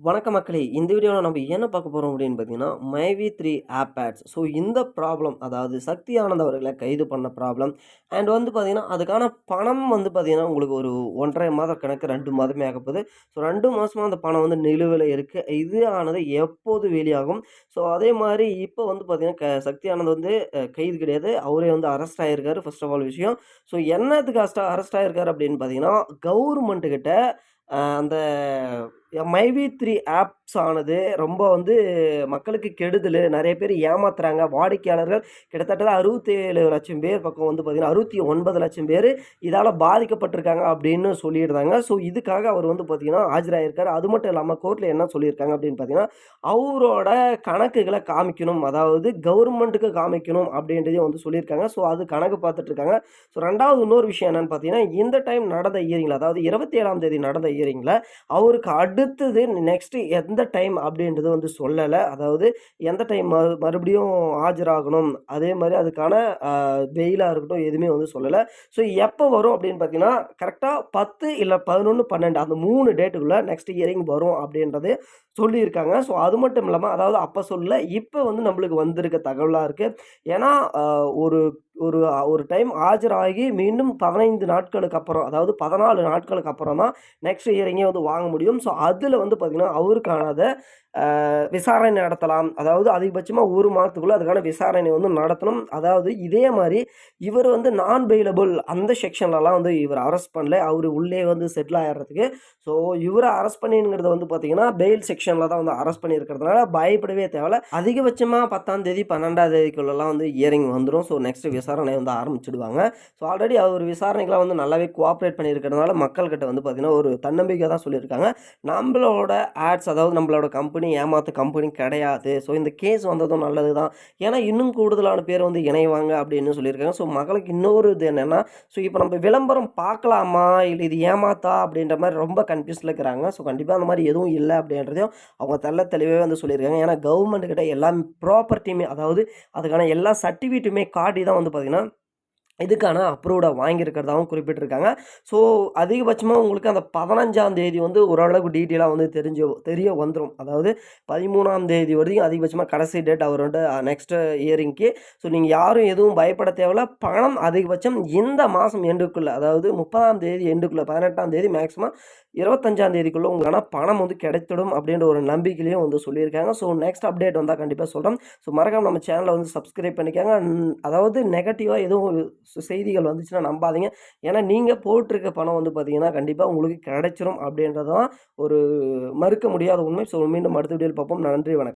வணக்க மக்களே இந்த வீடியோவில் நம்ம என்ன பார்க்க போகிறோம் அப்படின்னு பார்த்தீங்கன்னா my V three app ads so இந்த ப்ராப்ளம் அதாவது சக்தி ஆனந்த் அவர்களை கைது பண்ண ப்ராப்ளம் அண்ட் வந்து பார்த்திங்கன்னா அதுக்கான பணம் வந்து பார்த்திங்கன்னா உங்களுக்கு ஒரு ஒன்றரை மாத கணக்கு ரெண்டு மாதமே ஆக போகுது. ஸோ ரெண்டு மாதமாக அந்த பணம் வந்து நிலுவையில் இருக்குது இது ஆனது எப்போது வெளியாகும்? ஸோ அதே மாதிரி இப்போ வந்து பார்த்திங்கன்னா க சக்தி ஆனந்த் வந்து கைது கிடையாது. அவரே வந்து அரெஸ்ட் ஆகியிருக்காரு ஃபர்ஸ்ட் ஆஃப் ஆல் விஷயம். ஸோ என்னத்துக்கு அரெஸ்ட் அரெஸ்ட் ஆகிருக்காரு அப்படின்னு பார்த்தீங்கன்னா கவர்மெண்ட்டுக்கிட்ட அந்த மைவி த்ரீ ஆப்ஸ் ஆனது ரொம்ப வந்து மக்களுக்கு கெடுதல். நிறைய பேர் ஏமாத்துறாங்க. வாடிக்கையாளர்கள் கிட்டத்தட்ட அறுபத்தேழு லட்சம் பேர் பக்கம் வந்து பார்த்திங்கன்னா அறுபத்தி ஒன்பது லட்சம் பேர் இதால் பாதிக்கப்பட்டிருக்காங்க அப்படின்னு சொல்லியிருந்தாங்க. ஸோ இதுக்காக அவர் வந்து பார்த்திங்கன்னா ஆஜராயிருக்காரு. அது மட்டும் இல்லாமல் கோர்ட்டில் என்ன சொல்லியிருக்காங்க அப்படின்னு பார்த்தீங்கன்னா அவரோட கணக்குகளை காமிக்கணும். அதாவது கவர்மெண்ட்டுக்கு காமிக்கணும் அப்படின்றதையும் வந்து சொல்லியிருக்காங்க. ஸோ அது கணக்கு பார்த்துட்ருக்காங்க ஸோ ரெண்டாவது இன்னொரு விஷயம் என்னென்னு பார்த்தீங்கன்னா இந்த டைம் நடந்த இயரிங்கில் அதாவது இருபத்தி ஏழாம் தேதி நடந்த இயரிங்கில் அவருக்கு அடுத்தது நெக்ஸ்ட்டு எந்த டைம் அப்படின்றது வந்து சொல்லலை. அதாவது எந்த டைம் மறு மறுபடியும் ஆஜராகணும். அதே மாதிரி அதுக்கான வெயிலாக இருக்கட்டும் எதுவுமே வந்து சொல்லலை. ஸோ எப்போ வரும் அப்படின்னு பார்த்தீங்கன்னா கரெக்டாக பத்து இல்லை பதினொன்று பன்னெண்டு அந்த மூணு டேட்டுக்குள்ளே நெக்ஸ்ட் இயரிங் வரும் அப்படின்றது சொல்லியிருக்காங்க. ஸோ அது மட்டும் இல்லாமல் அதாவது அப்போ சொல்லலை இப்போ வந்து நம்மளுக்கு வந்திருக்க தகவலாக இருக்குது ஏன்னா ஒரு ஒரு ஒரு டைம் ஆஜராகி மீண்டும் பதினைந்து நாட்களுக்கு அப்புறம் அதாவது பதினாலு நாட்களுக்கு அப்புறம் தான் நெக்ஸ்ட் இயரிங்கே வந்து வாங்க முடியும். ஸோ அதில் வந்து பார்த்திங்கன்னா அவருக்கானத விசாரணை நடத்தலாம். அதாவது அதிகபட்சமாக ஒரு மாதத்துக்குள்ளே அதுக்கான விசாரணை வந்து நடத்தணும். அதாவது இதே மாதிரி இவர் வந்து நான் பெயிலபிள் அந்த செக்ஷன்லலாம் வந்து இவர் அரெஸ்ட் பண்ணல. அவர் உள்ளே வந்து செட்டில் ஆகிடுறதுக்கு ஸோ இவரை அரெஸ்ட் பண்ணிங்கிறத வந்து பார்த்தீங்கன்னா பெயில் செக்ஷனில் தான் வந்து அரெஸ்ட் பண்ணியிருக்கிறதுனால பயப்படவே தேவையில்ல. அதிகபட்சமாக பத்தாம் தேதி பன்னெண்டாம் தேதிக்குள்ளெல்லாம் வந்து இயரிங் வந்துடும் ஸோ நெக்ஸ்ட் விசாரணை வந்து ஆரம்பிச்சிடுவாங்க. ஸோ ஆல்ரெடி அவர் விசாரணைகளை வந்து நல்லாவே கோஆப்ரேட் பண்ணியிருக்கிறதுனால மக்கள்கிட்ட வந்து பார்த்திங்கன்னா ஒரு தன்னம்பிக்கை தான் சொல்லியிருக்காங்க. நம்மளோட ஆட்ஸ் அதாவது நம்மளோட கம்பெனி ஏமாத்து கம்பெனி கிடையாது. ஸோ இந்த கேஸ் வந்ததும் நல்லது தான் ஏன்னா இன்னும் கூடுதலான பேர் வந்து இணைவாங்க அப்படின்னு சொல்லியிருக்காங்க. ஸோ மக்களுக்கு இன்னொரு இது என்னென்னா ஸோ இப்போ நம்ம விளம்பரம் பார்க்கலாமா? இல்லை இது ஏமாத்தா? அப்படின்ற மாதிரி ரொம்ப கன்ஃபியூஸில் இருக்கிறாங்க. ஸோ கண்டிப்பாக அந்த மாதிரி எதுவும் இல்லை அப்படின்றதையும் அவங்க தெல்ல தெளிவே வந்து சொல்லியிருக்காங்க. ஏன்னா கவர்மெண்ட் கிட்ட எல்லா ப்ராப்பர்ட்டியுமே அதாவது அதுக்கான எல்லா சர்டிஃபிகேட்டுமே காட்டி தான் வந்து பார்த்தீங்கன்னா இதுக்கான அப்ரூவ்டாக வாங்கியிருக்கிறதாகவும் குறிப்பிட்டிருக்காங்க. ஸோ அதிகபட்சமாக உங்களுக்கு அந்த பதினஞ்சாம் தேதி வந்து ஓரளவுக்கு டீட்டெயிலாக வந்து தெரிஞ்சு தெரிய வந்துடும் அதாவது பதிமூணாம் தேதி வரைக்கும் அதிகபட்சமாக கடைசி டேட் அவர் வந்து நெக்ஸ்ட் இயரிங்க்கு ஸோ நீங்கள் யாரும் எதுவும் பயப்பட தேவையில்ல. பணம் அதிகபட்சம் இந்த மாதம் எண்டுக்குள்ளே அதாவது முப்பதாம் தேதி எண்டுக்குள்ளே பதினெட்டாம் தேதி மேக்ஸிமம் இருபத்தஞ்சாம் தேதிக்குள்ளே உங்களுக்கான பணம் வந்து கிடைத்திடும் அப்படின்ற ஒரு நம்பிக்கையிலையும் வந்து சொல்லியிருக்காங்க. ஸோ நெக்ஸ்ட் அப்டேட் வந்தால் கண்டிப்பாக சொல்கிறோம் ஸோ மறக்காம நம்ம சேனலை வந்து சப்ஸ்கிரைப் பண்ணிக்காங்க. அதாவது நெகட்டிவாக எதுவும் செய்திகள் வந்துச்சுன்னா நம்பாதீங்க. ஏன்னா நீங்கள் போட்டிருக்க பணம் வந்து பார்த்தீங்கன்னா கண்டிப்பாக உங்களுக்கு கிடைச்சிரும் அப்படின்றதான் ஒரு மறுக்க முடியாத உண்மை. ஸோ மீண்டும் அடுத்த வீடியோவில் பார்ப்போம். நன்றி வணக்கம்.